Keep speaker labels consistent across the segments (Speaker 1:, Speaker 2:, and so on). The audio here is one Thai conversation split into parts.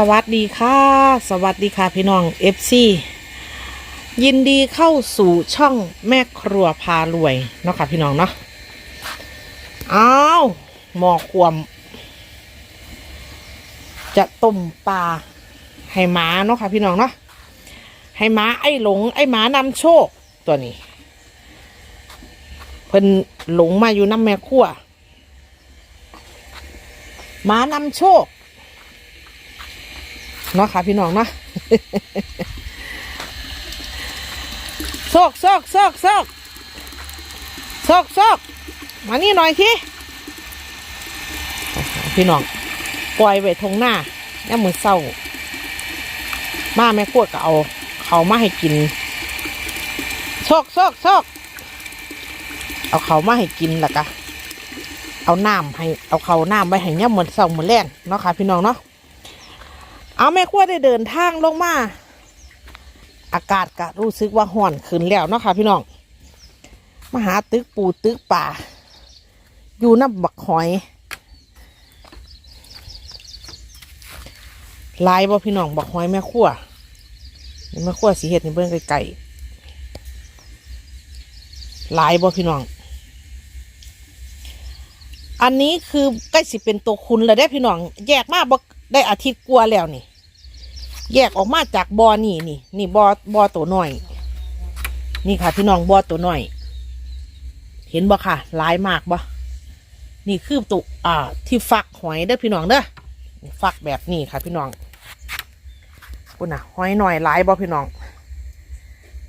Speaker 1: สวัสดีค่ะ สวัสดีค่ะพี่น้อง FC ยินดีเข้าสู่ช่องแม่ครัวพารวย เนาะค่ะพี่น้องเนาะอ้าวหมอควม จะต้มปลาให้หมาเนาะค่ะพี่น้องเนาะให้หมาไอ้หลงไอ้หมานำโชคตัวนี้ เพิ่นหลงมาอยู่น้ำแม่ครัวหมานำโชค เนาะค่ะพี่น้องเนาะโซกโซกโซกโซกโซกโซกมานี่หน่อยทีพี่น้องปล่อยไว้ทงหน้าย่ามือเศร้า มาแม่ขวดก็เอา เขามาให้กินโซกโซกโซกเอาเขามาให้กินแล้วก็เอาน้ำให้ เอาเขาน้ำไปให้ย่ามือเศร้ามือแรงเนาะค่ะพี่น้องเนาะ เอาแม่ขั้วได้เดินทางลงมา อากาศก็รู้สึกว่าห่อนขึ้นแล้วเนาะค่ะพี่น้องมาหาตึกปูตึกป่า อยู่น้ำบักหอยลายบ่พี่น้องบักหอยแม่ขั้วแม่ขั้วสีเห็ดในเบิ่งไก่ลายบ่พี่น้องอันนี้คือใกล้สิเป็นตัวคุณเลยได้พี่น้อง แยกมาบ่ ได้อาทิตย์กลัวาแล้วนี่ แยกออกมาจากบอนี่นี่นี่บอบอตัวน้อย นี่ค่ะพี่น้องบอตัวน้อย เห็นบ่ค่ะหลายมากบ่นี่คือตุอ่า ที่ฟักหอยเด้อพี่น้องเด้อฟักแบบนี้ค่ะพี่น้องคุณน่ะหอยหน่อยหลายบ่พี่น้อง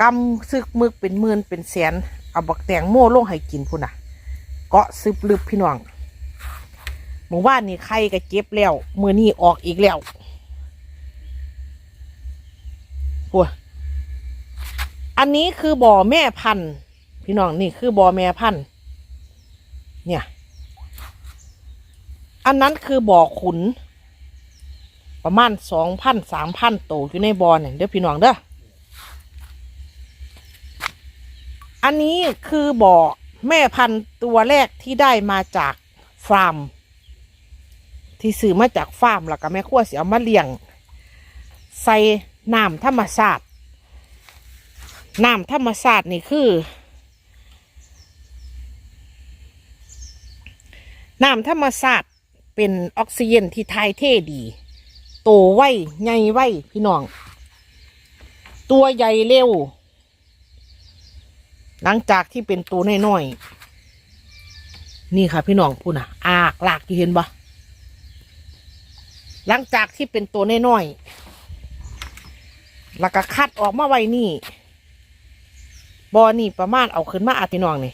Speaker 1: กำซึกมึกเป็นหมื่นเป็นแสนเอาบักแตงโม่ลงให้กินพุ่นน่ะ เกาะซึบลึบพี่น้อง หมู่บ้านนี่ใครก็เจ็บแล้วมือนี่ออกอีกแล้วหัวอันนี้คือบ่อแม่พันธุ์พี่น้องนี่คือบ่อแม่พันธุ์เนี่ย อันนั้นคือบ่อขุน ประมาณสองพันสามพันโตอยู่ในบ่อเนี่ยเด้อพี่น้องเด้ออันนี้คือบ่อแม่พันธุ์ตัวแรกที่ได้มาจากฟาร์ม ที่ซื้อมาจากฟาร์มแล้วก็แม่ขั้วเสียเอามาเลี้ยง ใส่น้ำธรรมชาติน้ำธรรมชาตินี่คือน้ำธรรมชาติเป็นออกซิเจนที่ทายเท่ดี โตไวใหญ่ไวพี่น้อง ตัวใหญ่เร็ว หลังจากที่เป็นตัวน้อยๆนี่ค่ะพี่น้องพูดนะอากลากที่เห็นปะ หลังจากที่เป็นตัวน้อยๆแล้วก็คัดออกมาไว้นี่บอนี่ประมาณเอาขึ้นมาอาพี่น้องนี่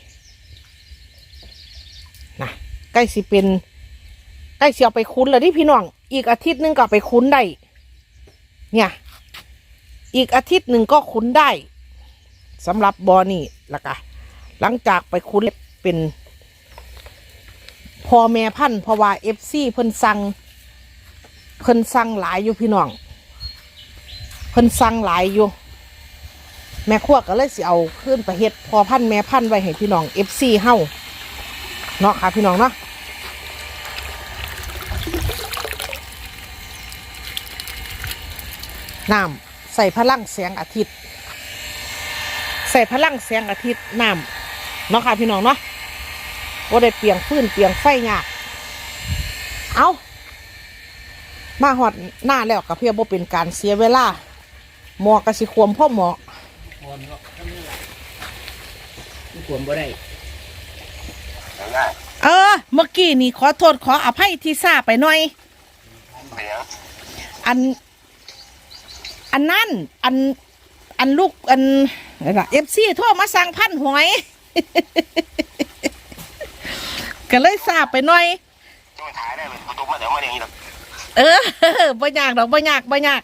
Speaker 1: นะใกล้สิเป็นใกล้สิเอาไปคุ้นแล้วที่พี่น้อง อีกอาทิตย์หนึงก็ไปคุ้นได้ เนี่ย อีกอาทิตย์หนึ่งก็คุ้นได้สำหรับบอนี่ละกะหลังจากไปคุ้นเป็นพอแม่พันธุ์เพราะว่าเอฟซีเพิ่นสั่ง เพิ่นสั่งหลายอยู่พี่น้องเพิ่นสั่งหลายอยู่ แม่ขั้วก็เลยสิเอาขึ้นไปเฮ็ดพอพันแม่พันไว้ให้พี่น้องเอฟซีเฮาเนาะค่ะพี่น้องเนาะน้ำใส่พลังแสงอาทิตย์ ใส่พลังแสงอาทิตย์น้ำเนาะค่ะพี่น้องเนาะว่าได้เปลียงฟื้นเปลียงไฟยากเอา มาหอดหน้าแล้วกับเพียบ่เป็นการเสียเวลา หมอกระสิควมพ่อหมอ
Speaker 2: พรเนาะทำนี่แหละที่ควรบ่ได้
Speaker 1: เออ เมื่อกี้นี่ขอโทษขออภัยที่ซาไปหน่อย อัน อันนั้นอัน อันลูก อันอะไรล่ะเอฟซีโทรมาสั่งพันหวย ก็เลยซาไปหน่อย
Speaker 3: ที่มันถ่ายได้เลยประตูมาเดี๋ยวมาอย่างนี้หรอก
Speaker 1: เออบ่ยากดอกบ่ยากบ่ยาก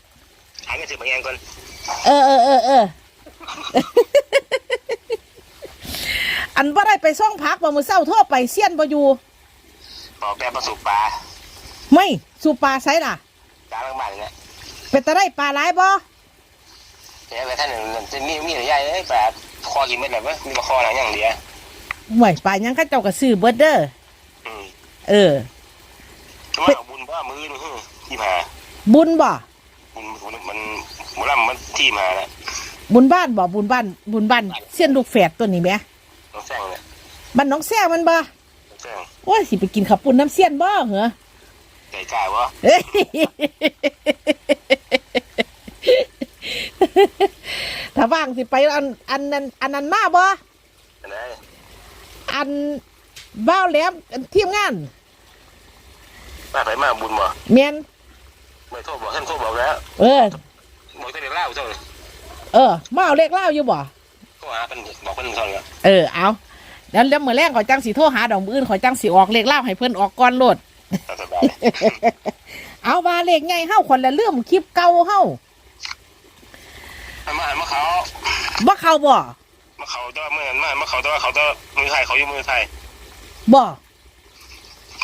Speaker 3: ถ่ายกันสิบมาเองก่อน
Speaker 1: เออเออเออเอออันว่าได้ไปซ่องพักบ่มือเศร้าโทรไปเซียนบ่อยู่
Speaker 3: บอกแบบประสบปลา
Speaker 1: ไม่สู่ปลาไซล่ะ
Speaker 3: จางบ้านเนี่ย
Speaker 1: เป็นตะได้ปลาหลายบ่
Speaker 3: เดี๋ยวไปท่านหนึ่งจะมีมีอะไรใหญ่เลยปลาคอกินไม่ได้ไหมมีมาคอหลังอย่างเดียว
Speaker 1: ห่วยปลายังเข้าเจ้าก็ซื้อเบิดเด้อ
Speaker 3: อืม
Speaker 1: เออ
Speaker 3: คือว่า เอาบุญเพราะว่ามือนี่ยี่ห้า
Speaker 1: บุญบ่
Speaker 3: มันมันมันหมอลำมันที่มาแล้ว
Speaker 1: บุญบ้านบ่บุญบ้าน บุญบ้านเสี้ยนลูกแฝดตัวนี้ไหม
Speaker 3: ต้องแซงเนี่ย
Speaker 1: บ้านน้องแซ่มันบ่
Speaker 3: ต้องแซง
Speaker 1: โอ้ยสิไปกินข้าวปุ้นน้ำเสี้ยนบ่เหรอ
Speaker 3: ใจกล้าวะ
Speaker 1: เอ้ยถ้าว่างสิไปอันอันนั้นอันนั้นมาบ่
Speaker 3: อันไหน
Speaker 1: อันบ้าวแหลมอันทีมงาน
Speaker 3: มาไปมาบุญบ่
Speaker 1: เมียน
Speaker 3: ไม่โทษบอกท่านโทษบอกแล้ว
Speaker 1: เออ
Speaker 3: บอกท่านเด็กเล่าเท่าเลย
Speaker 1: เออมาเอาเลขเล่าอยู่บ่
Speaker 3: โทรหาเพิ่นบอกเพิ่นเท่าเลย
Speaker 1: เออเอาแล้วแล้วเมื่อแรงขอยจังสีโทรหาดอกมืออื่นขอยจังสีออกเลขเล่าให้เพิ่นออกก่อนโลด
Speaker 3: ตามสบาย
Speaker 1: เอาว่าเลขไงเฮาคนละเรื่องคลิปเก่าเฮา
Speaker 3: มาหันมาเขา
Speaker 1: บ่เข้าบ่
Speaker 3: มาเขาตัวเมื่อนั้นมามาเขาตัวเขาตัวมือไทยเขาอยู่มือไทย
Speaker 1: บ่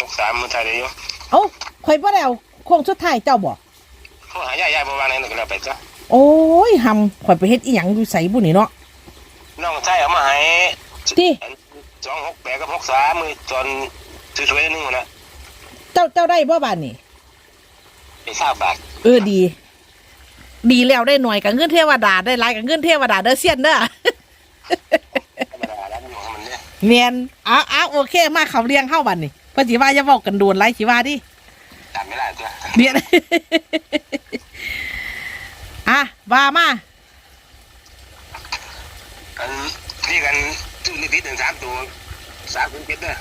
Speaker 3: หกสามมือไทยเลยอยู่
Speaker 1: เอ้าข่อยบ่ได้เอาโค้งสุดท้ายเจ้าบ่
Speaker 3: โทรหาย่าย่าประมาณนั้นก็แล้วไปจ้ะ
Speaker 1: โอ้ยหำข่อยไปเฮ็ดอีหยังอยู่ไสบุนี่เนาะ
Speaker 3: น้องชายเอามาให้
Speaker 1: ติ
Speaker 3: สองหกแปดกับหกสามมือตอนสวยๆนิดนึงนะ
Speaker 1: เจ้าเจ้าได้บ่บาดนี่
Speaker 3: ไปทราบบาท
Speaker 1: เออดี ดีแล้วได้หน่อยกับเงินเทวดาได้หลายกับเงินเทวดาเด้อเซียนเด้อ
Speaker 3: ธรรมดาแล้วมันของมันเนี่ย
Speaker 1: เนียนอ้าวอ้าวโอเค มาเขาเลี้ยงเข้าบันนี่ เพื่อสิว่าจะบอกกันโดนไรสิว่าดิ
Speaker 3: ตามไม่ได้ตัว
Speaker 1: เนียนอะว่ามา
Speaker 3: อันที่กันชื่อนิติหนึ่งสามตัวสามคุณเจ็ดเด้อ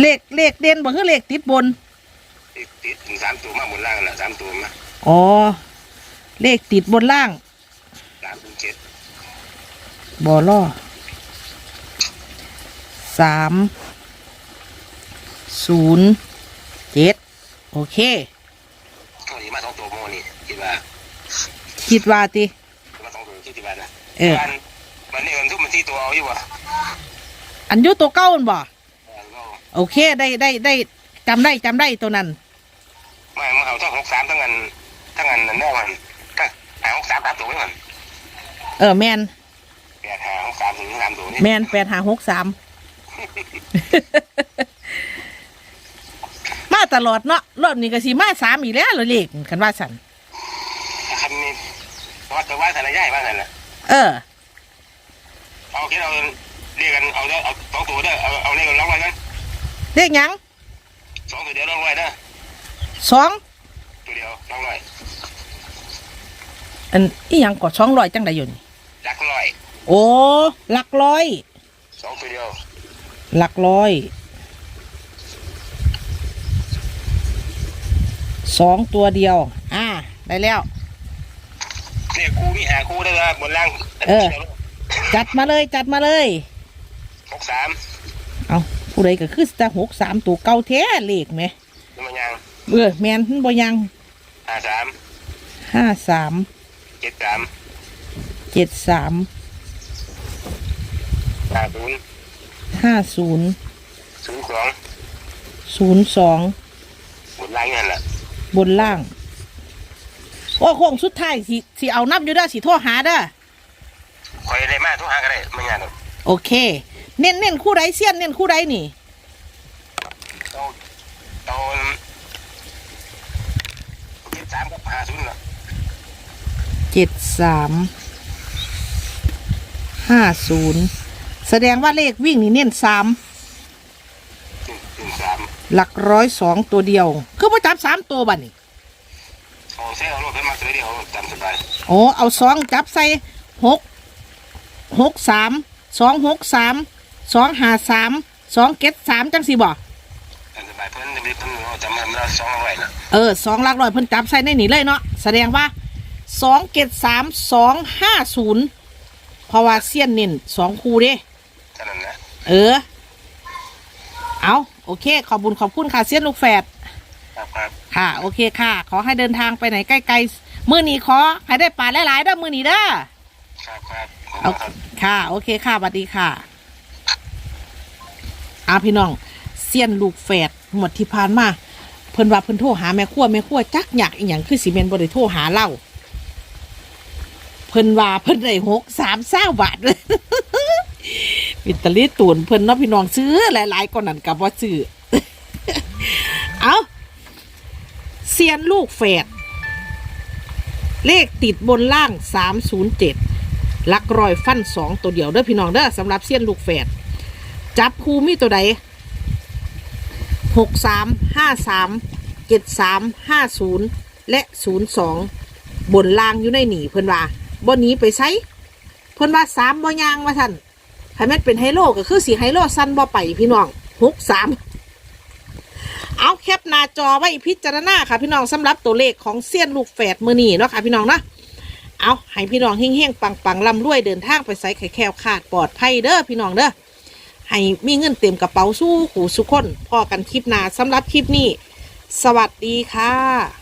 Speaker 1: เลขเลขเด่นบ่คือเลขติดบน
Speaker 3: ติดติดถึงสามตัวมาบนล่างน่ะสามตัวมา
Speaker 1: อ๋อ เลขติดบนล่าง
Speaker 3: สามคุณเจ็ด
Speaker 1: บอล่อสาม ศูนย์เจ็ดโอเค
Speaker 3: ตัวนี้มาสองตัวโมนี่คิดว่า
Speaker 1: คิดว่าติ
Speaker 3: มาสองตัวคิดที่บ้านนะ
Speaker 1: เออ
Speaker 3: วันวันนี้มันทุกมันที่ตัวเอาอยู่วะ
Speaker 1: อันอยุตัวเก้ามันบ่
Speaker 3: เออก็
Speaker 1: โอเคได้ได้ได้จำได้จำได้ตัวนั้น
Speaker 3: ไม่มาเอาทั้งหกสามทั้งอันทั้งอันนั่นแน่มันทั้งหาหกสามสามตัวไว้ก่อน
Speaker 1: เออแมน
Speaker 3: แปดหาหกสามถึงสามตัวนี่
Speaker 1: แมนแปดหาหกสามมา ตลอดเนาะรอบนี้ก็สิมาสามอีกแล้วเหรอเลขคันว่าสัน
Speaker 3: คันนี้ว่าแต่ว่าทนายใหญ่บ้านนั่นแหละ
Speaker 1: เออ
Speaker 3: เอาคิดเอาเรียกกันเอาเด้อเอาสองตัวเด้อเอาเอาเรียกกันร้องไว้กัน
Speaker 1: เลขหยัง
Speaker 3: สองตัวเดียวร้องไว้เด้อ
Speaker 1: สอง
Speaker 3: ตัวเดียวร้องไว้
Speaker 1: อันอีหยังกอดสองร้อยจังไดอยู่นี่
Speaker 3: รักร้อย
Speaker 1: โอ้หลักร้อย
Speaker 3: สองตัวเดียว
Speaker 1: หลักร้อย สองตัวเดียว อ่า ได้แล้ว
Speaker 3: เรียกคู่นี่หาคู่ได้เลยบนล่าง
Speaker 1: เออ จัดมาเลยจัดมาเลย
Speaker 3: หกสาม
Speaker 1: เอาผู้ใดก็คือจะหกสามตัวเก่าแท้เลขไหม
Speaker 3: นี่มันยัง
Speaker 1: เออแมนมันบ่ยัง
Speaker 3: ห้าสาม
Speaker 1: ห้าสาม
Speaker 3: เจ็ดสาม
Speaker 1: เจ็ดสาม
Speaker 3: ห้าศูนย์
Speaker 1: ห้าศูนย์
Speaker 3: ศูนย์สอง
Speaker 1: ศูนย์สอง
Speaker 3: บนล่างนั่นแหละ
Speaker 1: บนล่าง โอ้โค้งสุดท้ายสิสิเอานับอยู่เด้อสิโทรหาเด้อ
Speaker 3: คอยได้มาทุกหาก็ได้ไม่ยากหรอก
Speaker 1: โอเค เน้นเน้นคู่ใดเสี้ยนเน้นคู่ใดนี่
Speaker 3: เอาเอาเจ็ดสามกับห้าศูนย์เนาะ
Speaker 1: เจ็ดสามห้าศูนย์แสดงว่าเลขวิ่งนี่เน้นสาม
Speaker 3: ถึงถึงสาม
Speaker 1: หลักร้อยสองตัวเดียว คือพ่จับสามตัวบัดนี่
Speaker 3: เอาเส้เอารถเพิ่มมาตัวเดียวจำสบาย
Speaker 1: โอ้เอาสองจับใส่หกหกสามสองหกสามสองห้าสามสองเก็ดสามจังสิบ่
Speaker 3: จำสบายเพิ่นจะมีเพิ่นเอาจำมันเราสองเอาไว้นะ
Speaker 1: เออสองหลักร้อยเพิ่นจับใส่ในนี่เลยเนาะแสดงว่าสองเก็ดสามสองห้าศูนย์เพราะว่าเสี้ยนเน้นสองคู่เด้
Speaker 3: เท่านั้นนะ
Speaker 1: เออเอา โอเค ขอบบุญขอบคุณค่ะเสี้ยนลูกแฝด
Speaker 3: ครับครับ
Speaker 1: ค่ะ โอเคค่ะ ขอให้เดินทางไปไหนใกล้ๆมือนี้ขอให้ได้ป่าหลายๆเด้อมือนี้เด้อ
Speaker 3: ครับครับขอบ
Speaker 1: เอา
Speaker 3: คุณครับ
Speaker 1: ค่ะ โอเคค่ะสวัสดีค่ะอาพี่น้องเสี้ยนลูกแฝดหมดที่ผ่านมาเพิ่นว่าเพิ่นโทรหาแม่ครัวแม่ครัวจักอยากอีหยังคือสิเมนบ่ได้โทรหาเราเพิ่นว่าเพิ่นได้หกสามเศร้าบาทเลย วิตาลีตูนเพิ่นเนาะพี่น้องซื้อหลายๆก่อนนั้นกับว่าซื้อเอาเซียนลูกแฝดเลขติดบนล่างสามศูนย์เจ็ดลักรอยฟันสองตัวเดียวเด้อพี่น้องเด้อสำหรับเซียนลูกแฝดจับคูมีตัวใดหกสามห้าสามเจ็ดสามห้าศูนย์และศูนย์สองบนล่างอยู่ในหนีเพิ่นว่าบนนี้ไปใช้เพิ่นว่าสามบ่ยางว่าท่าน ให้แม่นเป็นไฮโลก็คือสีไฮโลสั้นบ่ไปพี่น้องหกสามเอาแคปหน้าจอไว้พิจารณาค่ะ พี่น้องสำหรับตัวเลขของเซียนลูกแฝดมือนีเนาะค่ะพี่น้องนะเอาให้พี่น้องเฮงๆปังๆลำรวยเดินทางไปใส่ไข่แควขาดปลอดภัยเด้อพี่น้องเด้อให้มีเงินเต็มกระเป๋าสู้หูสุคนพอกันคลิปหน้าสำหรับคลิปนี้ สวัสดีค่ะ